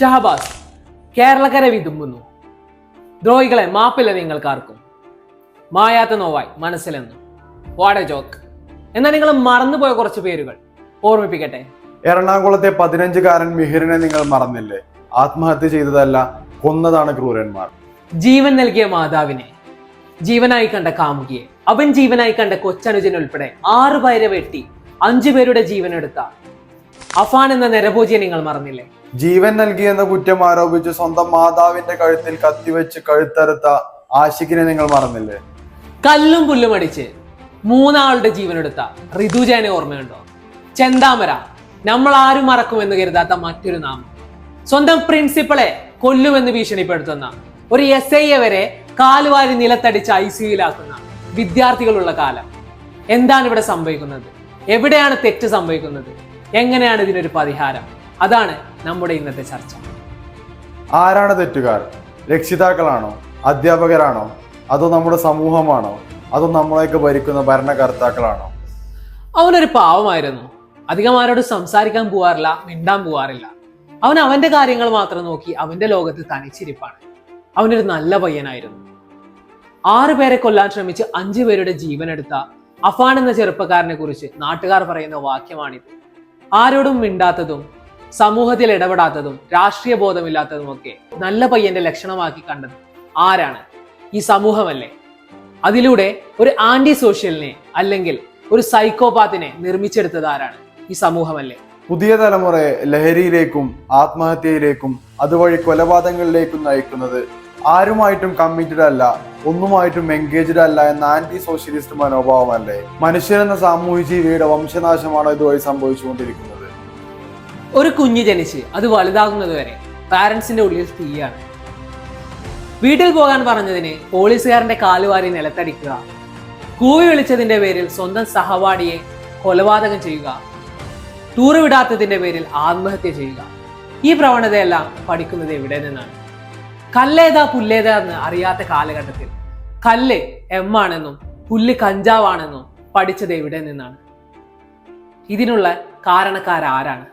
ഷഹബാസ് കേരളക്കര വിതുമ്പുന്നു. ദ്രോഹികളെ മാപ്പില്ല നിങ്ങൾക്കാർക്കും. മായാത്ത നോവായി മനസ്സിലെന്നും. വാട ജോക്ക് എന്നാൽ നിങ്ങൾ മറന്നുപോയ കുറച്ച് പേരുകൾ ഓർമ്മിപ്പിക്കട്ടെ. എറണാകുളത്തെ പതിനഞ്ചുകാരൻ മിഹിറിനെ നിങ്ങൾ മറന്നില്ലേ? ആത്മഹത്യ ചെയ്തതല്ല കൊന്നതാണ് ക്രൂരന്മാർ. ജീവൻ നൽകിയ മാതാവിനെ ജീവനായി കണ്ട കാമുകിയെ അവൻ ജീവനായി കണ്ട കൊച്ചനുജൻ ഉൾപ്പെടെ ആറു പേരെ വെട്ടി അഞ്ചു പേരുടെ ജീവനെടുത്ത അഫാൻ എന്ന നരഭോജിയെ നിങ്ങൾ മറന്നില്ലേ? ജീവൻ നൽകിയെന്ന കുറ്റം ആരോപിച്ച് സ്വന്തം മാതാവിന്റെ കഴുത്തിൽ കത്തിവെച്ച് കഴുത്തറുത്ത ആഷിഖിനെ നിങ്ങൾ മറന്നില്ലേ? കല്ലും പുല്ലും അടിച്ച് മൂന്നാളുടെ ജീവനെടുത്ത ഋതുജനെ ഓർമ്മയുണ്ടോ? ചെന്താമര നമ്മൾ ആരും മറക്കുമെന്ന് കരുതാത്ത മറ്റൊരു നാമം. സ്വന്തം പ്രിൻസിപ്പളെ കൊല്ലുമെന്ന് ഭീഷണിപ്പെടുത്തുന്ന ഒരു എസ് ഐയെ വരെ കാലുവാരി നിലത്തടിച്ച് ഐ സിയിലാക്കുന്ന വിദ്യാർത്ഥികളുള്ള കാലം. എന്താണ് ഇവിടെ സംഭവിക്കുന്നത്? എവിടെയാണ് തെറ്റ് സംഭവിക്കുന്നത്? എങ്ങനെയാണ് ഇതിനൊരു പരിഹാരം? അതാണ് നമ്മുടെ ഇന്നത്തെ ചർച്ച. ആരാണ് തെറ്റുകാർ? രക്ഷിതാക്കളാണോ? അധ്യാപകരാണോ? അതോ നമ്മുടെ സമൂഹമാണോ? അതോ നമ്മളെയൊക്കെ ഭരിക്കുന്ന ഭരണകർത്താക്കളാണോ? അവനൊരു പാവമായിരുന്നു. അധികം ആരോട് സംസാരിക്കാൻ പോവാറില്ല മിണ്ടാൻ പോവാറില്ല. അവൻ അവന്റെ കാര്യങ്ങൾ മാത്രം നോക്കി അവന്റെ ലോകത്ത് തനിച്ചിരിപ്പാണ്. അവനൊരു നല്ല പയ്യനായിരുന്നു. ആറു പേരെ കൊല്ലാൻ ശ്രമിച്ച് അഞ്ചു പേരുടെ ജീവനെടുത്ത അഫാൻ എന്ന ചെറുപ്പക്കാരനെ കുറിച്ച് നാട്ടുകാർ പറയുന്ന വാക്യമാണിത്. ആരോടും മിണ്ടാത്തതും സമൂഹത്തിൽ ഇടപെടാത്തതും രാഷ്ട്രീയ ബോധമില്ലാത്തതും ഒക്കെ നല്ല പയ്യന്റെ ലക്ഷണമാക്കി കണ്ടത് ആരാണ്? ഈ സമൂഹമല്ലേ? അതിലൂടെ ഒരു ആന്റി സോഷ്യലിനെ അല്ലെങ്കിൽ ഒരു സൈക്കോപാത്തിനെ നിർമ്മിച്ചെടുത്തത് ആരാണ്? ഈ സമൂഹമല്ലേ? പുതിയ തലമുറയെ ലഹരിയിലേക്കും ആത്മഹത്യയിലേക്കും അതുവഴി കൊലപാതകങ്ങളിലേക്കും നയിക്കുന്നത് ആരുമായിട്ടും കമ്മിറ്റഡ് അല്ല ഒന്നുമായിട്ടും എൻഗേജ്ഡ് അല്ല എന്ന ആന്റി സോഷ്യലിസ്റ്റ് മനോഭാവമല്ലേ മനുഷ്യരെന്ന സാമൂഹ്യ ജീവിയുടെ വംശനാശമാണ് ഇതുവഴി സംഭവിച്ചുകൊണ്ടിരിക്കുന്നത്? ഒരു കുഞ്ഞു ജനിച്ച് അത് വലുതാകുന്നത് വരെ പാരന്റ്സിന്റെ ഉള്ളിൽ തീയാണ്. വീട്ടിൽ പോകാൻ പറഞ്ഞതിന് പോലീസുകാരന്റെ കാലുവാരി നിലത്തടിക്കുക. കൂവി വിളിച്ചതിന്റെ പേരിൽ സ്വന്തം സഹപാഠിയെ കൊലപാതകം ചെയ്യുക. ടൂറ് വിടാത്തതിന്റെ പേരിൽ ആത്മഹത്യ ചെയ്യുക. ഈ പ്രവണതയെല്ലാം പഠിക്കുന്നത് എവിടെ നിന്നാണ്? കല്ലേതാ പുല്ലേതാ എന്ന് അറിയാത്ത കാലഘട്ടത്തിൽ കല്ല് എം ആണെന്നും പുല്ല് കഞ്ചാവാണെന്നും പഠിച്ചത് എവിടെ നിന്നാണ്? ഇതിനുള്ള കാരണക്കാരാരാണ്?